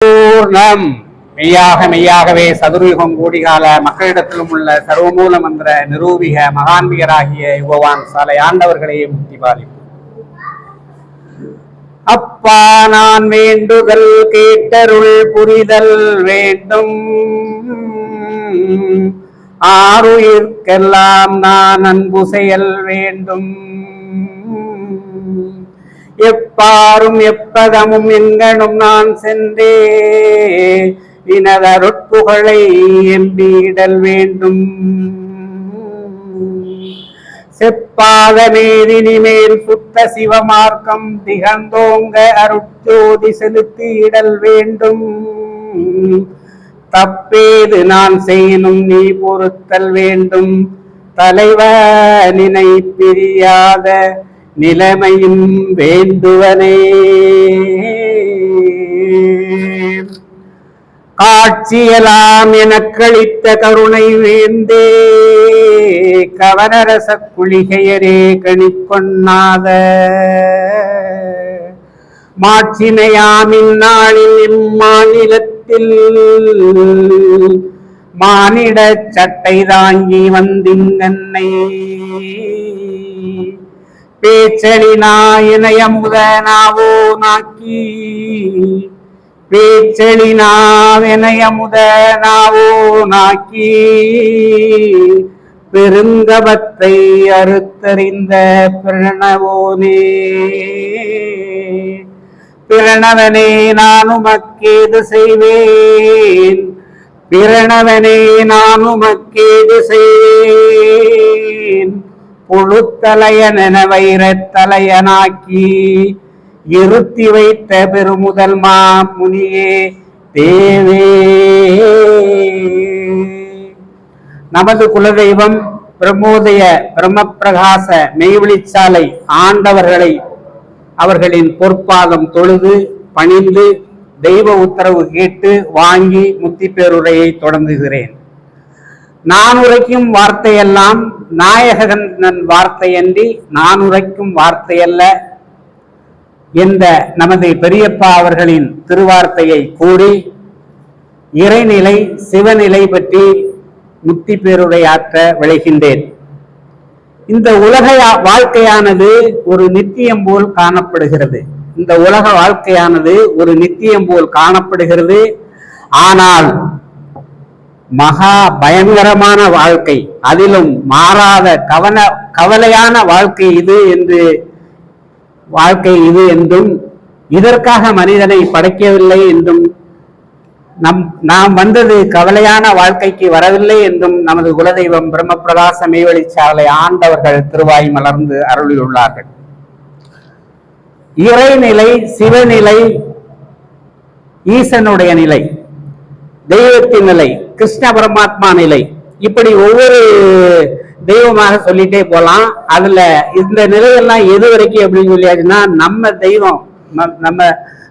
பூர்ணம். மெய்யாக மெய்யாகவே சதுர்யுகம் கூடிகால மக்களிடத்திலும் உள்ள சர்வமூல மந்திர நிரூபிக மகான்பிகராகிய யுகவான் சாலை ஆண்டவர்களையே முக்தி பாலிப்பு அப்பா நான் வேண்டுதல் கேட்டருள் புரிதல் வேண்டும். ஆறுயிர்க்கெல்லாம் நான் அன்பு செயல் வேண்டும். எப்பாரும் எப்பதமும் எங்கனும் நான் சென்றே. இனதருட்புகழை எம்பிடல் வேண்டும். செப்பாத மேதினிமேல் புத்த சுத்த சிவமார்க்கம் திகழ்ந்தோங்க அருட்ஜோதி செலுத்திடல் வேண்டும். தப்பேது நான் செய்யணும் நீ பொறுத்தல் வேண்டும். தலைவ நினை பிரியாத நிலைமையும் வேந்துவனே காட்சியலாம் எனக்களித்த கருணை வேந்தே. கவனரச குளிகையரே கணிக்கொண்ணாத. மாட்சிமையாம் இந்நாளில் இம்மாநிலத்தில் மானிட சட்டை தாங்கி வந்திங்கன்னை பேச்சலினாயனயமுதனாவோ நாக்கி. பேச்சலினாவெனயமுதனாவோ நாக்கி. பெருங்கபத்தை அறுத்தறிந்த பிரணவோனே பிரணவனே நான் உமக்கேது செய்வேன். பிரணவனே நான் உமக்கேது செய்வேன். புழுத்தலையன வைரத்தலையனாக்கி இருத்தி வைத்த பெருமுதல் மாமுனியே தேவே. நமது குலதெய்வம் பிரமோதய பிரம்மப்பிரகாச மெய்வெளிச்சாலை ஆண்டவர்களை அவர்களின் பொற்பாதம் தொழுது பணிந்து தெய்வ உத்தரவு கேட்டு வாங்கி முத்திப்பேருரையை தொடங்குகிறேன். நான் உரைக்கும் வார்த்தையெல்லாம் நாயகன் வார்த்தையன்றி நான் உரைக்கும் வார்த்தையல்ல என்ற நமது பெரியப்பா அவர்களின் திருவார்த்தையை கூறி இறைநிலை சிவநிலை பற்றி முத்தி பேருரையாற்ற விளைகின்றேன் இந்த உலக வாழ்க்கையானது ஒரு நித்தியம் போல் காணப்படுகிறது. இந்த உலக வாழ்க்கையானது ஒரு நித்தியம் போல் காணப்படுகிறது. ஆனால் மகா பயங்கரமான வாழ்க்கை. அதிலும் மாறாத கவன கவலையான வாழ்க்கை இது என்று வாழ்க்கை இது என்றும் இதற்காக மனிதனை படைக்கவில்லை என்றும் நம் நாம் வந்தது கவலையான வாழ்க்கைக்கு வரவில்லை என்றும் நமது குலதெய்வம் பிரம்மபிரகாச மேவழிச்சாலை ஆண்டவர்கள் திருவாய் மலர்ந்து அருளியுள்ளார்கள் இறைநிலை சிவநிலை ஈசனுடைய நிலை. தெய்வத்தின் நிலை கிருஷ்ண பரமாத்மா நிலை. இப்படி ஒவ்வொரு தெய்வமாக சொல்லிட்டே போகலாம் அதுல இந்த நிலையெல்லாம் எது வரைக்கும் அப்படின்னு சொல்லியாச்சுன்னா நம்ம தெய்வம் நம்ம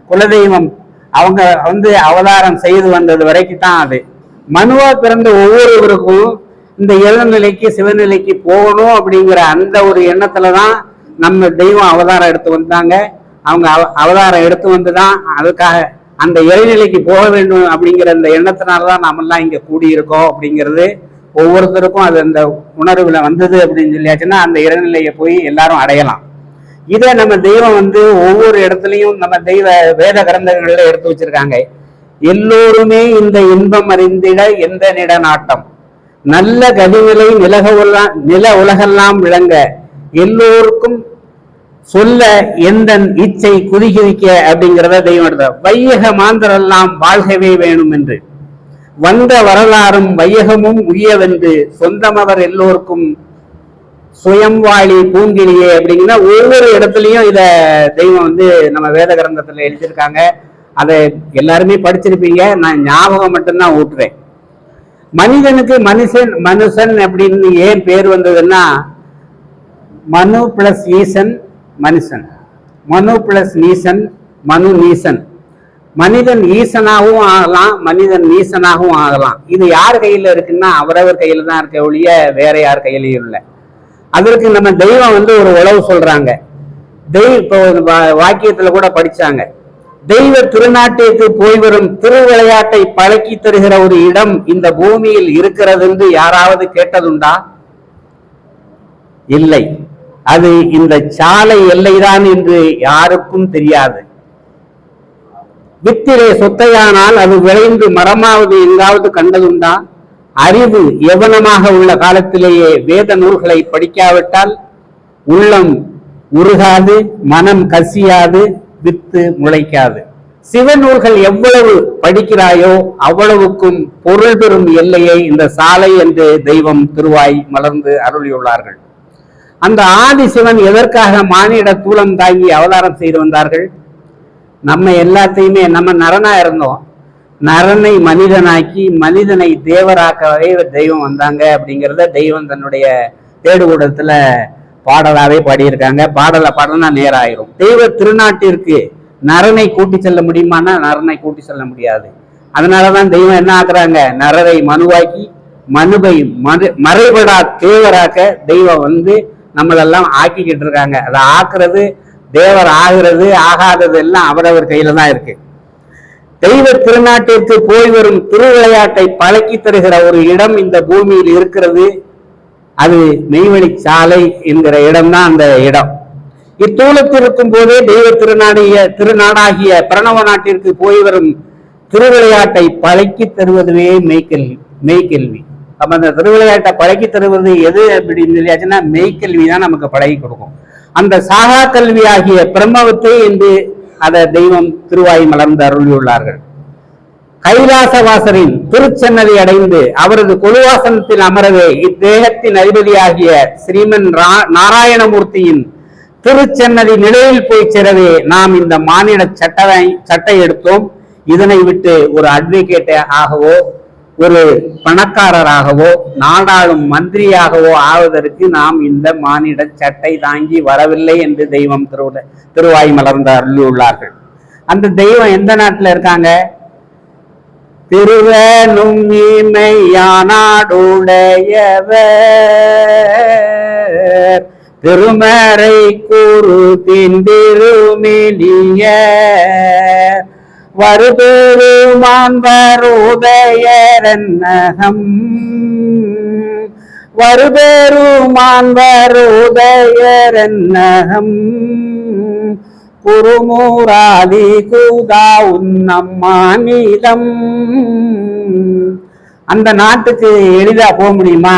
குலதெய்வம் அவங்க வந்து அவதாரம் செய்து வந்தது வரைக்கும் தான் அது. மனுவா பிறந்த ஒவ்வொருவருக்கும் இந்த இளநிலைக்கு சிவநிலைக்கு போகணும் அப்படிங்கிற அந்த ஒரு எண்ணத்துல தான் நம்ம தெய்வம் அவதாரம் எடுத்து வந்தாங்க. அவங்க அவ- அவதாரம் எடுத்து வந்து தான் அதுக்காக அந்த இறைநிலைக்கு போக வேண்டும் அப்படிங்கிற அந்த எண்ணத்தினால்தான் நாமெல்லாம் இங்கே கூடியிருக்கோம் அப்படிங்கிறது ஒவ்வொருத்தருக்கும் அது அந்த உணர்வில் வந்தது அப்படின்னு சொல்லியாச்சுன்னா அந்த இறைநிலையை போய் எல்லாரும் அடையலாம். இதை நம்ம தெய்வம் வந்து ஒவ்வொரு இடத்துலையும் நம்ம தெய்வ வேத கிரந்தங்கள்ல எடுத்து வச்சிருக்காங்க. எல்லோருமே இந்த இன்பம் அறிந்திட எந்த நிட நாட்டம் நல்ல கதிநிலை நிலக உலா நில உலகெல்லாம் விளங்க எல்லோருக்கும் சொல்ல எந்த இச்சை குதிகுதிக்க அப்படிங்கிறத தெய்வம் எடுத்தார் வையக மாந்தரெல்லாம் வாழ்கவே வேணும் என்று வந்த வரலாறும் வையகமும் உயவென்று சொந்தமவர் எல்லோருக்கும் சுயம் வாழி பூங்கிலியே அப்படிங்கன்னா ஒவ்வொரு இடத்துலையும் இத தெய்வம் வந்து நம்ம வேத கிரந்தத்துல எழுதியிருக்காங்க. அதை எல்லாருமே படிச்சிருப்பீங்க. நான் ஞாபகம் மட்டும்தான் ஊட்டுறேன். மனிதனுக்கு மனுஷன் மனுஷன் அப்படின்னு ஏன் பேர் வந்ததுன்னா மனு பிளஸ் ஈசன் மனுஷன். மனு பிளஸ் நீசன் மனு நீசன். மனிதன் ஈசனாகவும் ஆகலாம் மனிதன் நீசனாகவும் ஆகலாம். இது யார் கையில இருக்குன்னா அவரவர் கையில் தான் இருக்க ஒழிய வேற யார் கையிலையும் இல்லை. அதற்கு நம்ம தெய்வம் வந்து ஒரு உழவு சொல்றாங்க. தெய்வ இப்போ வாக்கியத்துல கூட படிச்சாங்க. தெய்வ திருநாட்டிற்கு போய் வரும் திருவிளையாட்டை பழக்கி தருகிற ஒரு இடம் இந்த பூமியில் இருக்கிறது என்று யாராவது கேட்டதுண்டா? இல்லை. அது இந்த சாலை எல்லைதான் என்று யாருக்கும் தெரியாது. வித்திலே சொத்தையானால் அது விளைந்து மரமாவது எங்காவது கண்டதுண்டா? அறிவு எவனமாக உள்ள காலத்திலேயே வேத நூல்களை படிக்காவிட்டால் உள்ளம் உருகாது மனம் கசியாது வித்து முளைக்காது. சிவ நூல்கள் எவ்வளவு படிக்கிறாயோ அவ்வளவுக்கும் பொருள் பெறும் எல்லையை இந்த சாலை என்று தெய்வம் திருவாய் மலர்ந்து அருளியுள்ளார்கள். அந்த ஆதி சிவன் எதற்காக மானிட தூளம் தாங்கி அவதாரம் செய்து வந்தார்கள்? நம்ம எல்லாத்தையுமே நம்ம நரனா இருந்தோம். நரனை மனிதனாக்கி மனிதனை தேவராக்கவே தெய்வம் வந்தாங்க அப்படிங்கிறத தெய்வம் தன்னுடைய தேடுகூடத்துல பாடலாவே பாடியிருக்காங்க. பாடலை பாடலாம் நேராயிரும். தெய்வ திருநாட்டிற்கு நரனை கூட்டி செல்ல முடியுமானா நரனை கூட்டி செல்ல முடியாது. அதனாலதான் தெய்வம் என்ன ஆக்குறாங்க? நரரை மனுவாக்கி மனுவை மறைபடா தேவராக்க தெய்வம் வந்து நம்மளெல்லாம் ஆக்கிக்கிட்டு இருக்காங்க அதை ஆக்குறது தேவர் ஆகிறது ஆகாதது எல்லாம் அவரவர் கையில தான் இருக்கு. தெய்வ திருநாட்டிற்கு போய் வரும் திருவிளையாட்டை பழக்கி தருகிற ஒரு இடம் இந்த பூமியில் இருக்கிறது. அது மெய்வழி சாலை என்கிற இடம்தான் அந்த இடம். இத்தூலத்தில் இருக்கும் போதே தெய்வ திருநாடிய திருநாடாகிய பிரணவ நாட்டிற்கு போய் வரும் திருவிளையாட்டை பழக்கி தருவதுவே மெய்க்கல்வி மெய்க்கல்வி நம்ம அந்த திருவிளையாட்டை பழக்கி தருவது எது அப்படின்னு சொல்லியாச்சுன்னா மெய்க்கல்வி தான் நமக்கு பழகி கொடுக்கும். அந்த சாகா கல்வி ஆகிய பிரம்மவத்தை என்று அதை தெய்வம் திருவாய் மலர்ந்து அருளியுள்ளார்கள். கைலாசவாசரின் திருச்சன்னதி அடைந்து அவரது கொலுவாசனத்தில் அமரவே இத்தேகத்தின் அதிபதியாகிய ஸ்ரீமன் ரா- நாராயணமூர்த்தியின் திருச்சன்னதி நிலையில் போய் சேரவே நாம் இந்த மாநில சட்டை சட்டை எடுத்தோம். இதனை விட்டு ஒரு அட்வொகேட் ஆகவோ ஒரு பணக்காரராகவோ நாடாளும் மந்திரியாகவோ ஆவதற்கு நாம் இந்த மானிட சட்டை தாங்கி வரவில்லை என்று தெய்வம் திரு திருவாய் மலர்ந்து அருளியுள்ளார்கள். அந்த தெய்வம் எந்த நாட்டுல இருக்காங்க? திருவனும் இமையானாடுடையவர். திருமறை கூறு தின் திந்திருமிலிய வருபெருமான் வருதயரன்னகம். வருபெருமான் வருதயரன்னகம். குருமூராதி கூதா உன்னம்மானிதம் அந்த நாட்டுக்கு எளிதா போக முடியுமா?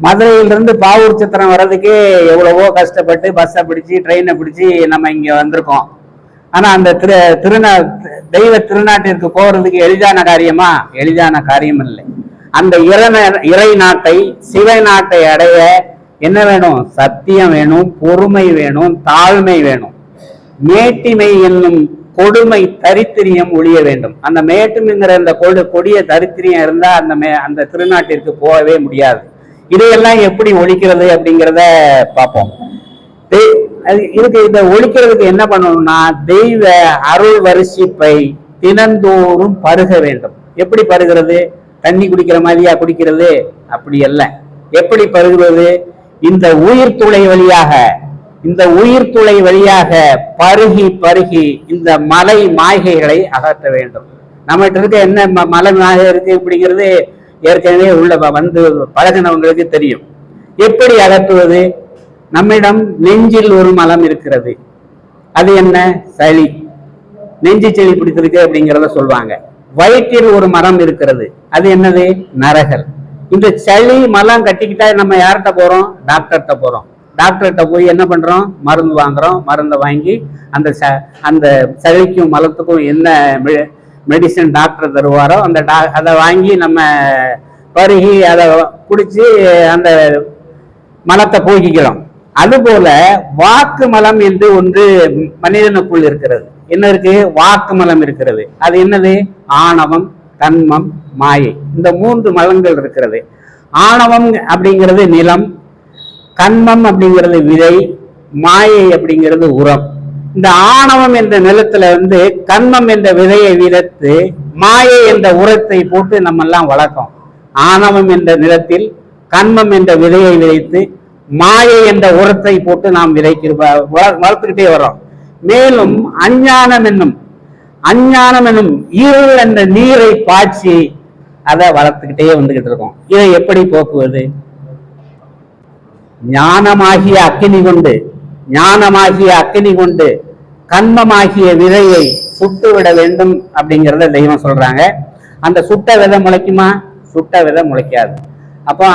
மதுரையிலிருந்து பாவூர் சித்திரம் வர்றதுக்கே எவ்வளவோ கஷ்டப்பட்டு பஸ்ஸை பிடிச்சி ட்ரெயினை பிடிச்சி நம்ம இங்கே வந்திருக்கோம். ஆனா அந்த திரு திருநா தெய்வ திருநாட்டிற்கு போறதுக்கு எளிதான காரியமா? எளிதான காரியம் இல்லை அந்த இறை இறை நாட்டை சிவை நாட்டை அடைய என்ன வேணும்? சத்தியம் வேணும் பொறுமை வேணும் தாழ்மை வேணும். மேட்டிமை என்னும் கொடுமை தரித்திரியம் ஒழிய வேண்டும். அந்த மேட்டுமைங்கிற அந்த கொடு கொடிய தரித்திரியம் இருந்தா அந்த மே அந்த திருநாட்டிற்கு போகவே முடியாது. இதையெல்லாம் எப்படி ஒழிக்கிறது அப்படிங்கிறத பார்ப்போம். இதுக்கு இதை ஒழிக்கிறதுக்கு என்ன பண்ணணும்னா தெய்வ அருள் வரிசிப்பை தினந்தோறும் பருக வேண்டும். எப்படி பருகிறது? தண்ணி குடிக்கிற மாதிரியா குடிக்கிறது? அப்படி அல்ல. எப்படி பருகுவது இந்த உயிர் துளை வழியாக இந்த உயிர் துளை வழியாக பருகி பருகி இந்த மலை மாய்கைகளை அகற்ற வேண்டும். நம்மகிட்ட இருக்க என்ன மலை மாயை இருக்கு இப்படிங்கிறது ஏற்கனவே உள்ள வந்து பழகினவங்களுக்கு தெரியும். எப்படி அகற்றுவது? நம்மிடம் நெஞ்சில் ஒரு மலம் இருக்கிறது. அது என்ன? சளி. நெஞ்சு செளி பிடித்திருக்கு அப்படிங்கிறத சொல்லுவாங்க வயிற்றில் ஒரு மரம் இருக்கிறது. அது என்னது? நரகல். இந்த சளி மலம் கட்டிக்கிட்டா நம்ம யார்கிட்ட போறோம்? டாக்டர்கிட்ட போறோம். டாக்டர்கிட்ட போய் என்ன பண்றோம்? மருந்து வாங்குறோம். மருந்தை வாங்கி அந்த ச- அந்த சளிக்கும் மலத்துக்கும் என்ன மெடிசன் டாக்டர் தருவாரோ அந்த டா அதை வாங்கி நம்ம பருகி அதை குடிச்சு அந்த மலத்தை போக்கிக்கிறோம். அதுபோல வாக்கு மலம் என்று ஒன்று மனிதனுக்குள் இருக்கிறது. என்ன இருக்கு? வாக்கு மலம் இருக்கிறது. அது என்னது? ஆணவம் தன்மம் மாயை. இந்த மூன்று மலங்கள் இருக்கிறது. ஆணவம் அப்படிங்கிறது நிலம் கண்மம் அப்படிங்கிறது விதை மாயை அப்படிங்கிறது உரம். இந்த ஆணவம் என்ற நிலத்துல வந்து கண்மம் என்ற விதையை விதைத்து மாயை என்ற உரத்தை போட்டு நம்ம எல்லாம் வளர்க்கோம் ஆணவம் என்ற நிலத்தில் கண்மம் என்ற விதையை விதைத்து மாயை என்ற உரத்தை போட்டு நாம் விதைக்கிற வளர்த்துக்கிட்டே வர்றோம். மேலும் அஞ்ஞானம் என்னும் அஞ்ஞானம் என்னும் இருள் என்ற நீரை பாய்ச்சி அதை வளர்த்துக்கிட்டே வந்துகிட்டு இருக்கோம். இதை எப்படி போக்குவது? ஞானமாகிய அக்கினி கொண்டு ஞானமாகிய அக்கினி கொண்டு கண்மமாகிய விதையை சுட்டு விட வேண்டும் அப்படிங்கிறத தெய்வம் சொல்றாங்க. அந்த சுட்ட விதை முளைக்குமா? சுட்ட விதை முளைக்காது. அப்போ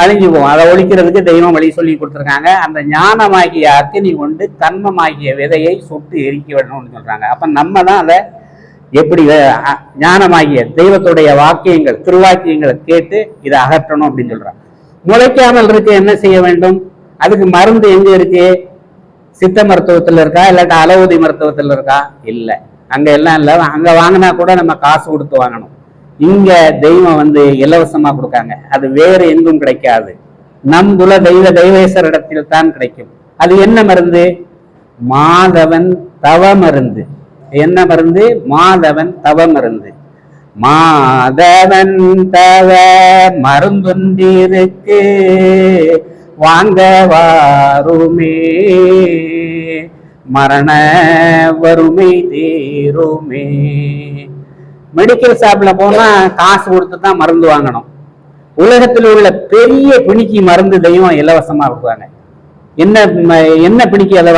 அழிஞ்சு போகும் அதை ஒழிக்கிறதுக்கு தெய்வம் வழி சொல்லி கொடுத்துருக்காங்க. அந்த ஞானமாகிய அக்கினி கொண்டு கண்மமாகிய விதையை சுட்டு எரிக்க விடணும்னு சொல்றாங்க. அப்ப நம்ம தான் அதை எப்படி ஞானமாகிய தெய்வத்துடைய வாக்கியங்கள் திருவாக்கியங்களை கேட்டு இதை அகற்றணும் அப்படின்னு சொல்கிறாங்க முளைக்காமல் இருக்க என்ன செய்ய வேண்டும்? அதுக்கு மருந்து எங்க இருக்கு? சித்த மருத்துவத்துல இருக்கா? இல்லாட்டா அலவுதி மருத்துவத்துல இருக்கா? இல்லை. அங்க எல்லாம் இல்லை. அங்க வாங்கினா கூட நம்ம காசு கொடுத்து வாங்கணும். இங்க தெய்வம் வந்து இலவசமா கொடுக்காங்க. அது வேறு எங்கும் கிடைக்காது. நம் குல தெய்வ தெய்வேசர் இடத்தில் தான் கிடைக்கும். அது என்ன மருந்து? மாதவன் தவ மருந்து. என்ன மருந்து? மாதவன் தவ மருந்து. மாதவன் தவ மருந்தொன்றிருக்கு வாங்க வாருமே. மரண வறுமை தீருமே. மெடிக்கல் ஷாப்ல போனா காசு கொடுத்து தான் மருந்து வாங்கணும். உலகத்தில் உள்ள பெரிய பிணிக்கு மருந்து தெய்வம் இலவசமா கொடுப்பாங்க என்ன ம- என்ன பிணிக்கு அதை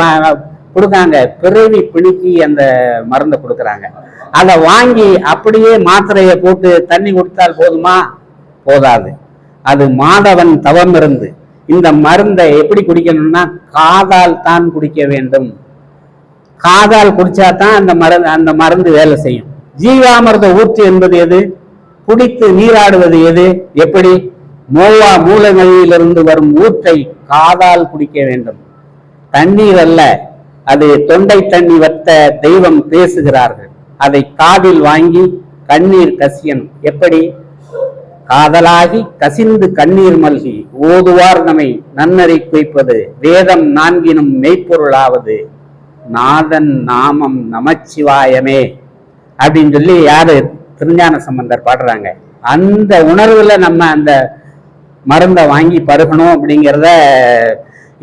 கொடுக்காங்க பிறவி பிணிக்கு அந்த மருந்தை கொடுக்குறாங்க. அதை வாங்கி அப்படியே மாத்திரையை போட்டு தண்ணி கொடுத்தால் போதுமா? போதாது. அது மாதவன் தவம் இருந்து இந்த மருந்தை எப்படி குடிக்கணும்னா காதால் தான் குடிக்க வேண்டும். காதால் குடிச்சா தான் அந்த மருந்து அந்த மருந்து வேலை செய்யும். ஜீவாமிர்த ஊற்று என்பது எது? குடித்து நீராடுவது எது? எப்படி? மோவா மூலங்களிலிருந்து வரும் ஊற்றை காதால் குடிக்க வேண்டும். தண்ணீர் அல்ல அது தொண்டை தண்ணி வத்த தெய்வம் பேசுகிறார்கள். அதை காதில் வாங்கி கண்ணீர் கசியணும். எப்படி? காதலாகி கசிந்து கண்ணீர் மல்கி ஓதுவார் நம்மை நன்னறி குய்ப்பது வேதம் நான்கினும் மெய்ப்பொருளாவது. நாதன் நாமம் நமச்சிவாயமே. அப்படின்னு சொல்லி யாரு திருஞான சம்பந்தர் பாடுறாங்க. அந்த உணர்வுல நம்ம அந்த மருந்தை வாங்கி பருகணும் அப்படிங்கிறத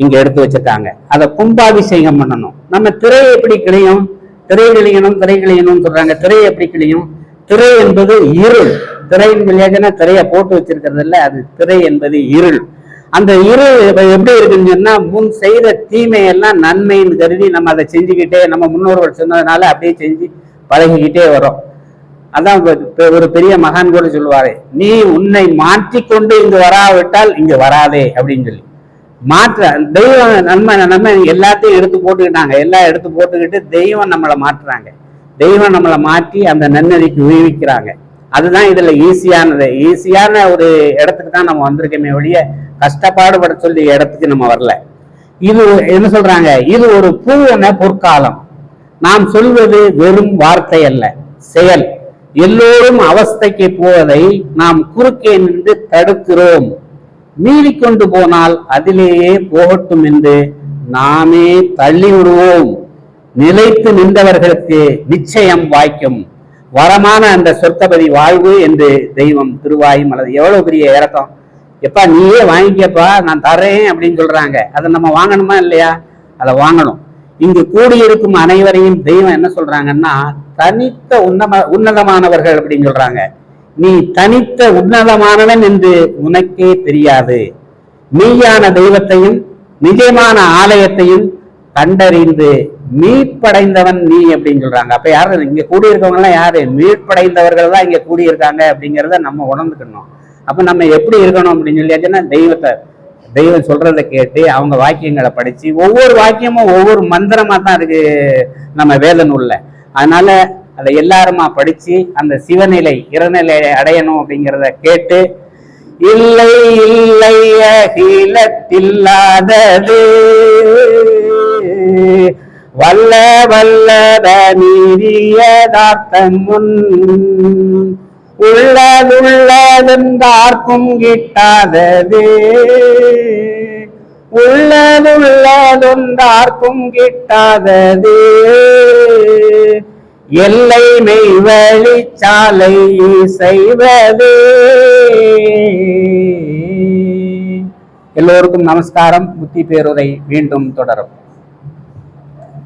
இங்க எடுத்து வச்சிருக்காங்க. அதை கும்பாபிஷேகம் பண்ணணும். நம்ம திரை எப்படி கிளியும்? திரை கிளியணும் திரை கிளியணும்னு சொல்றாங்க. திரை எப்படி கிளியும்? திரை என்பது இருள். திரையின் விளையாட்டுனா திரையை போட்டு வச்சிருக்கிறது இல்ல அது திரை என்பது இருள். அந்த இருள் எப்படி இருக்குன்னு சொன்னா முன் செய்த தீமையெல்லாம் நன்மைன்னு கருதி நம்ம அதை செஞ்சுக்கிட்டே நம்ம முன்னோர்கள் சொன்னதுனால அப்படியே செஞ்சு பழகிக்கிட்டே வரும் அதான் ஒரு பெரிய மகான் கூட சொல்லுவாரு நீ உன்னை மாற்றிக்கொண்டு இங்கு வராவிட்டால் இங்க வராதே அப்படின்னு சொல்லி. மாற்ற தெய்வம் நம்ம நம்ம எல்லாத்தையும் எடுத்து போட்டுக்கிட்டாங்க. எல்லாம் எடுத்து போட்டுக்கிட்டு தெய்வம் நம்மளை மாற்றுறாங்க. தெய்வம் நம்மளை மாற்றி அந்த நன்னதிக்கு உயிர்விக்கிறாங்க அதுதான் இதுல ஈஸியானது. ஈஸியான ஒரு இடத்துக்கு தான் நம்ம வந்திருக்கோமே ஒழிய கஷ்டப்பாடுபட சொல்லி இடத்துக்கு நம்ம வரல. இது என்ன சொல்றாங்க? இது ஒரு பூவன பொற்காலம். நாம் சொல்வது வெறும் வார்த்தை அல்ல செயல். எல்லோரும் அவஸ்தைக்கு போவதை நாம் குறுக்கே நின்று தடுக்கிறோம். மீறி கொண்டு போனால் அதிலேயே போகட்டும் என்று நாமே தள்ளி விடுவோம் நிலைத்து நின்றவர்களுக்கு நிச்சயம் வாய்க்கும். வரமான அந்த சொர்க்கபதி வாழ்வு என்று தெய்வம் திருவாய் மலர். எவ்வளவு பெரிய இறக்கம். எப்பா நீயே வாங்கிக்கப்பா நான் தரேன் அப்படின்னு சொல்றாங்க. அதை நம்ம வாங்கணுமா இல்லையா? அதை வாங்கணும். இங்கு கூடியிருக்கும் அனைவரையும் தெய்வம் என்ன சொல்றாங்கன்னா தனித்த உன்னம உன்னதமானவர்கள் அப்படின்னு சொல்றாங்க. நீ தனித்த உன்னதமானவன் என்று உனக்கே தெரியாது. மெய்யான தெய்வத்தையும் நிஜமான ஆலயத்தையும் கண்டறிந்து மீட்படைந்தவன் நீ அப்படின்னு சொல்றாங்க. அப்ப யாரு? இங்க கூடியிருக்கவங்க எல்லாம் யாரு? மீட்படைந்தவர்கள் தான் இங்க கூடியிருக்காங்க அப்படிங்கிறத நம்ம உணர்ந்துக்கணும். அப்ப நம்ம எப்படி இருக்கணும் அப்படின்னு சொல்லியாச்சுன்னா தெய்வத்தை தெய்வம் சொல்றதை கேட்டு அவங்க வாக்கியங்களை படிச்சு ஒவ்வொரு வாக்கியமும் ஒவ்வொரு மந்திரமா தான் இருக்கு நம்ம வேத நூல்ல அதனால அதை எல்லாருமா படிச்சு அந்த சிவநிலை இறநிலை அடையணும் அப்படிங்கிறத கேட்டு இல்லை இல்லை அகிலத்தில்லாதது. வல்ல வல்லத நீரியதார்த்தம் முன் உள்ளதுள்ளதென்றார்க்கும் கிட்டாதது. உள்ளதுள்ளதொன்றார்க்கும் கிட்டாதது. எல்லை மெய்வழி சாலை செய்வது. எல்லோருக்கும் நமஸ்காரம். புத்தி பேருரை மீண்டும் தொடரும்.